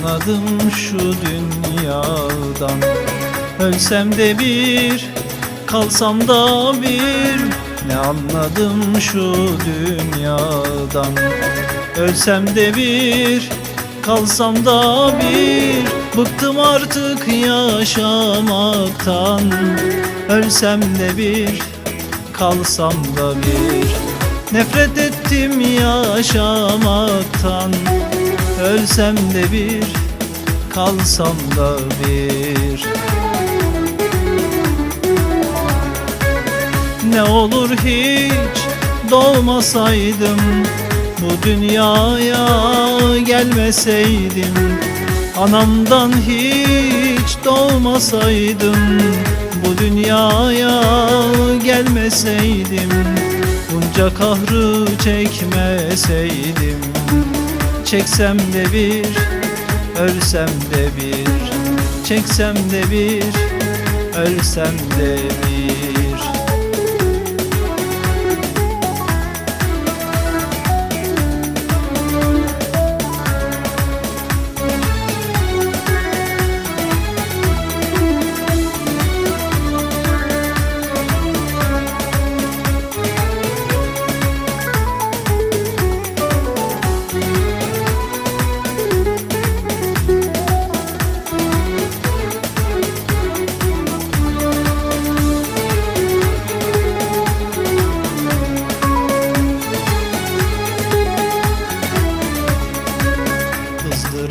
anladım şu dünyadan. Ölsem de bir, kalsam da bir. Ne anladım şu dünyadan? Ölsem de bir, kalsam da bir. Bıktım artık yaşamaktan. Ölsem de bir, kalsam da bir. Nefret ettim yaşamaktan. Ölsem de bir, kalsam da bir. Ne olur hiç doğmasaydım Bu dünyaya gelmeseydim. Anamdan hiç doğmasaydım Bu dünyaya gelmeseydim. Bunca kahrı çekmeseydim Çeksem de bir, ölsem de bir. Çeksem de bir, ölsem de bir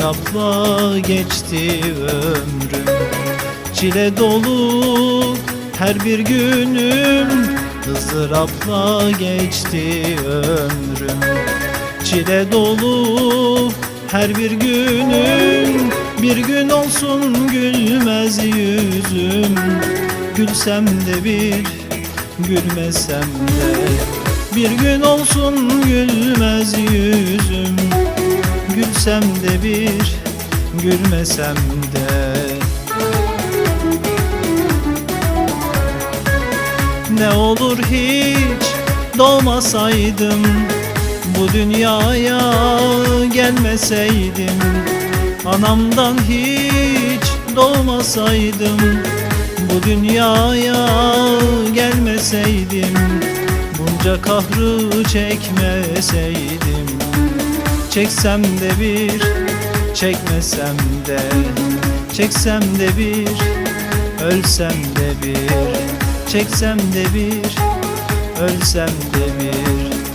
ızdırapla geçti ömrüm. Çile dolu her bir günüm ızdırapla geçti ömrüm. Çile dolu her bir günüm Bir gün olsun gülmez yüzüm. Gülsem de bir, gülmesem de Bir gün olsun gülmez yüzüm Gülsem de bir, gülmesem de. Ne olur hiç doğmasaydım Bu dünyaya gelmeseydim Anamdan hiç doğmasaydım Bu dünyaya gelmeseydim Bunca kahrı çekmeseydim Çeksem de bir, çekmesem de. Çeksem de bir, ölsem de bir. Çeksem de bir, ölsem de bir